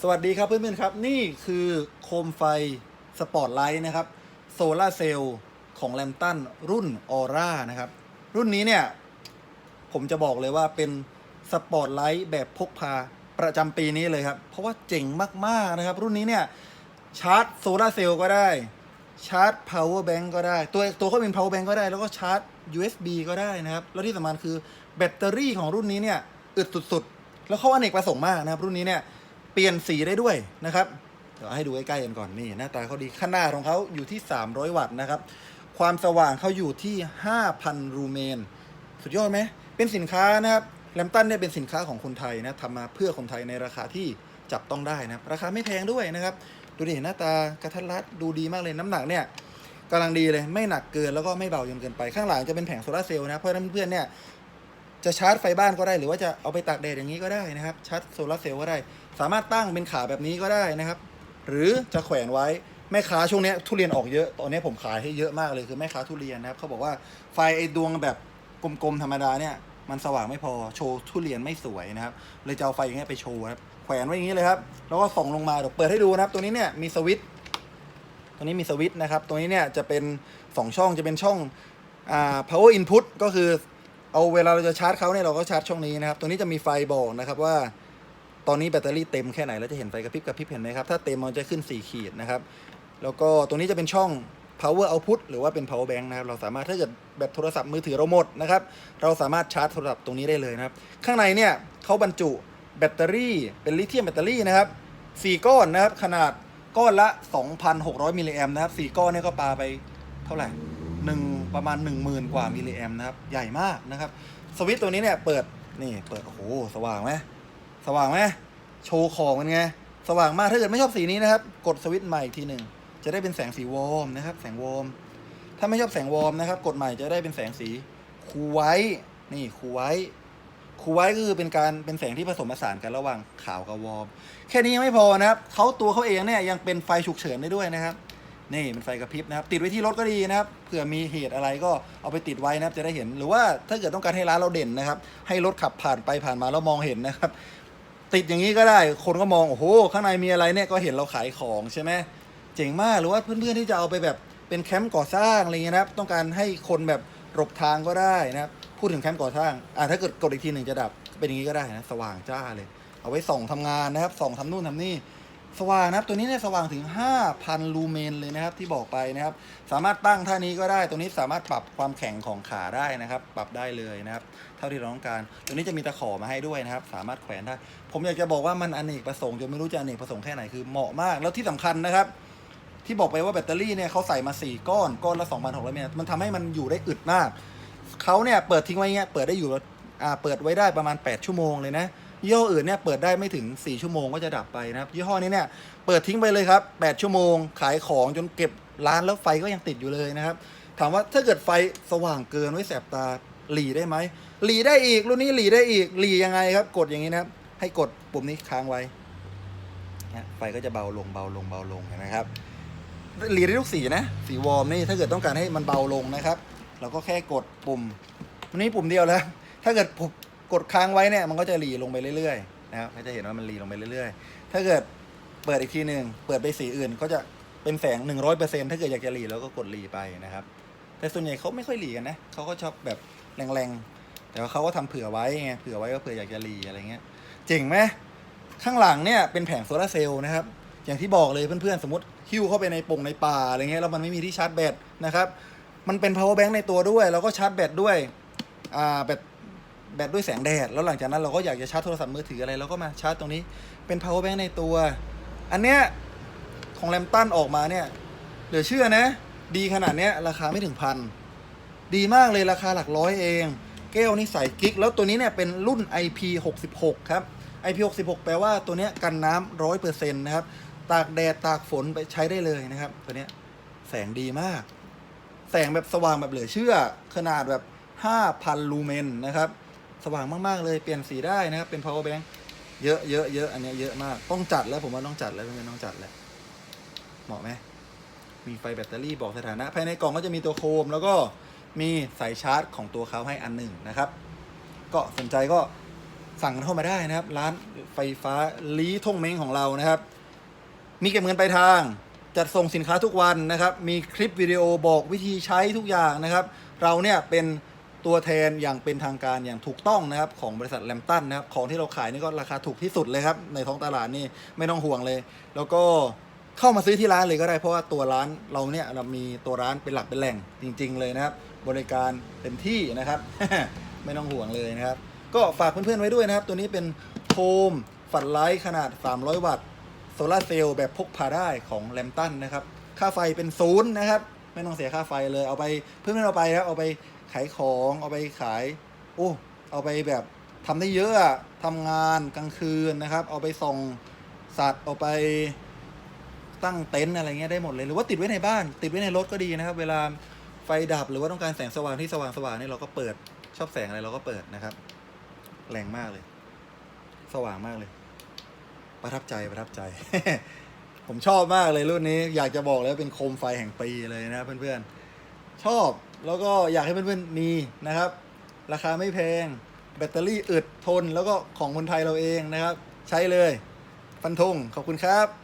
สวัสดีครับเพื่อนๆครับ นี่คือโคมไฟสปอตไลท์นะครับโซลาเซลล์ของแลมตันรุ่นออร่านะครับ รุ่นนี้เนี่ย ผมจะบอกเลยว่าเป็นสปอตไลท์แบบพกพาประจำปีนี้เลยครับ เพราะว่าเจ๋งมากๆนะครับ รุ่นนี้เนี่ย ชาร์จโซลาเซลล์ก็ได้ชาร์จ power bank ก็ได้ ตัวตัวเขาเป็น power bank ก็ได้ แล้วก็ชาร์จ USB ก็ได้นะครับ แล้วที่สำคัญคือแบตเตอรี่ของรุ่นนี้เนี่ย อึดสุดๆ แล้วเขาอเนกประสงค์มากนะครับ รุ่นนี้เนี่ย เปลี่ยนสีได้ด้วยนะครับเดี๋ยวให้ดูใใกล้ๆกันก่อนนี่หน้าตาเขาดีขนาดของเขาอยู่ที่ 300 วัตต์นะครับ ความสว่างเขาอยู่ที่ 5,000 รูเมน สุดยอดไหม เป็นสินค้านะครับแลมตันเนี่ยเป็นสินค้าของคนไทยนะทำมาเพื่อคนไทยในราคาที่จับต้องได้นะครับราคาไม่แพงด้วยนะครับ ดูดิหน้าตากระทัดรัดดูดีมากเลยน้ำหนักเนี่ยกำลังดีเลยไม่หนักเกินแล้วก็ไม่เบาจนเกินไปข้างหลังจะเป็นแผงโซลาร์เซลล์นะเพราะนั้นเพื่อนเนี่ย จะชาร์จไฟบ้านก็ได้ หรือว่าจะเอาไปตากแดดอย่างนี้ก็ได้นะครับชาร์จโซลาร์เซลล์ก็ได้ สามารถตั้งเป็นขาแบบนี้ก็ได้นะครับ หรือจะแขวนไว้แม่ค้าช่วงนี้ทุเรียนออกเยอะตอนนี้ผมขายให้เยอะมากเลยคือแม่ค้าทุเรียนนะครับเขาบอกว่าไฟไอ้ดวงแบบกลมๆธรรมดาเนี่ยมันสว่างไม่พอโชว์ทุเรียนไม่สวยนะครับเลยจะเอาไฟอย่างเงี้ยไปโชว์ครับแขวนไว้อย่างนี้เลยครับแล้วก็ส่องลงมาเดี๋ยวเปิดให้ดูนะครับ ตัวนี้เนี่ยมีสวิตตัวนี้มีสวิตนะครับตัวนี้เนี่ยจะเป็นสองช่องจะเป็นช่องอ่า power input ก็คือ เอาเวลาเราจะชาร์จเขาเนี่ยเราก็ชาร์จช่องนี้นะครับ ตัวนี้จะมีไฟบอกนะครับว่า ตอนนี้แบตเตอรี่เต็มแค่ไหนแล้วจะเห็นไฟกระพริบกระพริบเห็นไหมครับ ถ้าเต็มมันจะขึ้น 4 ขีดนะครับ แล้วก็ตัวนี้จะเป็นช่อง power output หรือว่าเป็น power bank นะครับ เราสามารถถ้าเกิดแบตโทรศัพท์มือถือเราหมดนะครับ เราสามารถชาร์จโทรศัพท์ตรงนี้ได้เลยนะครับ ข้างในเนี่ยเขาบรรจุแบตเตอรี่เป็นลิเธียมแบตเตอรี่นะครับ4ก้อนนะครับขนาดก้อนละ 2,600มิลลิแอมนะครับ4ก้อนเนี่ยก็ปาไปเท่าไหร่ หนึ่งประมาณ 1 0,000 กว่ามิลลิแอมนะครับ ใหญ่มากนะครับ สวิตตัวนี้เนี่ยเปิดนี่เปิด โอ้โห สว่างไหมสว่างไหมโชว์ของมันไง สว่างมากถ้าเกิดไม่ชอบสีนี้นะครับ กดสวิตใหม่อีกทีหนึ่งจะได้เป็นแสงสีวอร์มนะครับ แสงวอร์มถ้าไม่ชอบแสงวอร์มนะครับ กดใหม่จะได้เป็นแสงสีคูไวท์นี่คูไวท์คูไวท์ก็คือเป็นการเป็นแสงที่ผสมผสานกันระหว่างขาวกับวอร์มแค่นี้ยังไม่พอนะครับเขาตัวเขาเองเนี่ยยังเป็นไฟฉุกเฉินได้ด้วยนะครับ นี่เป็นไฟกระพริบนะครับ ติดไว้ที่รถก็ดีนะครับเผื่อมีเหตุอะไรก็เอาไปติดไว้นะครับจะได้เห็นหรือว่าถ้าเกิดต้องการให้ร้านเราเด่นนะครับ ให้รถขับผ่านไปผ่านมาแล้วมองเห็นนะครับ ติดอย่างนี้ก็ได้คนก็มองโอ้โหข้างในมีอะไรเนี่ยก็เห็นเราขายของใช่ไหมเจ๋งมากหรือว่าเพื่อนๆที่จะเอาไปแบบเป็นแคมป์ก่อสร้างอะไรเงี้ยนะครับ ต้องการให้คนแบบหลบทางก็ได้นะครับพูดถึงแคมป์ก่อสร้างอ่าถ้าเกิดกดอีกทีหนึ่งจะดับเป็นอย่างนี้ก็ได้นะสว่างจ้าเลย เอาไว้ส่องทำงานนะครับส่องทำนู่นทำนี่ สว่างนะครับตัวนี้เนี่ยสว่างถึง 5,000 ลูเมนเลยนะครับที่บอกไปนะครับ สามารถตั้งท่านี้ก็ได้ตัวนี้สามารถปรับความแข็งของขาได้นะครับ ปรับได้เลยนะครับ เท่าที่เราต้องการ ตัวนี้จะมีตะขอมาให้ด้วยนะครับ สามารถแขวนได้ ผมอยากจะบอกว่ามันอเนกประสงค์จนไม่รู้จะอเนกประสงค์แค่ไหนคือเหมาะมาก แล้วที่สำคัญนะครับ ที่บอกไปว่าแบตเตอรี่เนี่ยเขาใส่มา 4 ก้อนก้อนละ2,600มิลลิมันทำให้มันอยู่ได้อึดมากเขาเนี่ยเปิดทิ้งไว้เงี้ยเปิดได้อยู่อ่าเปิดไว้ได้ประมาณ 8 ชั่วโมงเลยนะ ยี่ห้ออื่นเนี่ยเปิดได้ไม่ถึง 4 ชั่วโมงก็จะดับไปนะครับยี่ห้อนี้เนี่ยเปิดทิ้งไปเลยครับ 8 ชั่วโมง ขายของจนเก็บร้านแล้วไฟก็ยังติดอยู่เลยนะครับ ถามว่าถ้าเกิดไฟสว่างเกินไว้แสบตาหลีได้ไหมหลีได้อีกรุ่นนี้หลีได้อีกหลียังไงครับ กดอย่างนี้นะครับ ให้กดปุ่มนี้ค้างไว้เนี่ยไฟก็จะเบาลงเบาลงเบาลงนไหมครับหลีได้ทุกสีนะสีวอร์มนี่ถ้าเกิดต้องการให้มันเบาลงนะครับเราก็แค่กดปุ่มมันนี้ปุ่มเดียวแล้ว ถ้าเกิดผม กดค้างไว้เนี่ยมันก็จะหลีลงไปเรื่อยๆนะครับก็จะเห็นว่ามันหลีลงไปเรื่อยๆ ถ้าเกิดเปิดอีกทีหนึ่งเปิดไปสีอื่นก็จะเป็นแสง 100%ถ้าเกิดอยากจะหลีแล้วก็กดหลีไปนะครับ แต่ส่วนใหญ่เขาไม่ค่อยหลีกันนะเขาก็ชอบแบบแรงๆ แต่ว่าเขาก็ทำเผื่อไว้ไงเผื่อไว้ก็เผื่ออยากจะหลีอะไรเงี้ยเจ๋งไหมข้างหลังเนี่ยเป็นแผงโซลาเซลล์นะครับอย่างที่บอกเลยเพื่อนๆ สมมติหิ้วเข้าไปในปงในป่าอะไรเงี้ยแล้วมันไม่มีที่ชาร์จแบตนะครับ มันเป็น power bank ในตัวด้วย แล้วก็ชาร์จแบตด้วยอ่าแบต แบตด้วยแสงแดด แล้วหลังจากนั้นเราก็อยากจะชาร์จโทรศัพท์มือถืออะไรเราก็มาชาร์จตรงนี้เป็น power bank ในตัว อันเนี้ยของแรมตันออกมาเนี่ยเหลือเชื่อนะ ดีขนาดเนี้ยราคาไม่ถึงพันดีมากเลยราคาหลักร้อยเอง แก้วนี่ใส่กิ๊ก แล้วตัวนี้เนี่ยเป็นรุ่น IP66 ครับ IP66 แปลว่าตัวเนี้ยกันน้ำร้อยเปอร์เซ็นต์นะครับ ตากแดดตากฝนไปใช้ได้เลยนะครับ ตัวเนี้ยแสงดีมาก แสงแบบสว่างแบบเหลือเชื่อ ขนาดแบบ 5,000 ลูเมนนะครับ สว่างมากๆเลยเปลี่ยนสีได้นะครับ เป็น power bank เยอะเยอะเยอะอันนี้เยอะมากต้องจัดแล้วผมว่าต้องจัดแล้วเพื่อนต้องจัดแล้วเหมาะไหมมีไฟแบตเตอรี่บอกสถานะ ภายในกล่องก็จะมีตัวโคม แล้วก็มีสายชาร์จของตัวเขาให้อันหนึ่งนะครับ ก็สนใจก็สั่งเข้ามาได้นะครับ ร้านไฟฟ้าลีท่งเม้งของเรานะครับ มีเก็บเงินปลายทางจัดส่งสินค้าทุกวันนะครับ มีคลิปวิดีโอบอกวิธีใช้ทุกอย่างนะครับ เราเนี่ยเป็น ตัวแทนอย่างเป็นทางการอย่างถูกต้องนะครับของบริษัทแลมตันนะครับของที่เราขายนี่ก็ราคาถูกที่สุดเลยครับในท้องตลาดนี่ไม่ต้องห่วงเลย แล้วก็เข้ามาซื้อที่ร้านเลยก็ได้เพราะว่าตัวร้านเราเนี่ยเรามีตัวร้านเป็นหลักเป็นแหล่งจริง ๆ เลยนะครับ บริการเต็มที่นะครับ ไม่ต้องห่วงเลยนะครับ ก็ฝากเพื่อนๆไว้ด้วยนะครับ ตัวนี้เป็นโคมฝัดไลท์ขนาด 300 วัตต์โซลาเซลล์แบบพกพาได้ของแลมตันนะครับ ค่าไฟเป็นศูนย์นะครับ ไม่ต้องเสียค่าไฟเลยเอาไปเพื่อนๆเอาไปครับเอาไป ขายของ เอาไปขาย โอ้เอาไปแบบทำได้เยอะอะทำงานกลางคืนนะครับ เอาไปส่องสัตว์เอาไปตั้งเต็นท์อะไรเงี้ยได้หมดเลย หรือว่าติดไว้ในบ้าน ติดไว้ในรถก็ดีนะครับ เวลาไฟดับหรือว่าต้องการแสงสว่างที่สว่างๆนี่เราก็เปิดชอบแสงอะไรเราก็เปิดนะครับ แรงมากเลย สว่างมากเลย ประทับใจประทับใจ ผมชอบมากเลยรุ่นนี้ อยากจะบอกเลยว่าเป็นโคมไฟแห่งปีเลยนะเพื่อนๆ ชอบ แล้วก็อยากให้เพื่อนๆมีนะครับ ราคาไม่แพง แบตเตอรี่อึดทน แล้วก็ของคนไทยเราเองนะครับ ใช้เลย ฟันธงขอบคุณครับ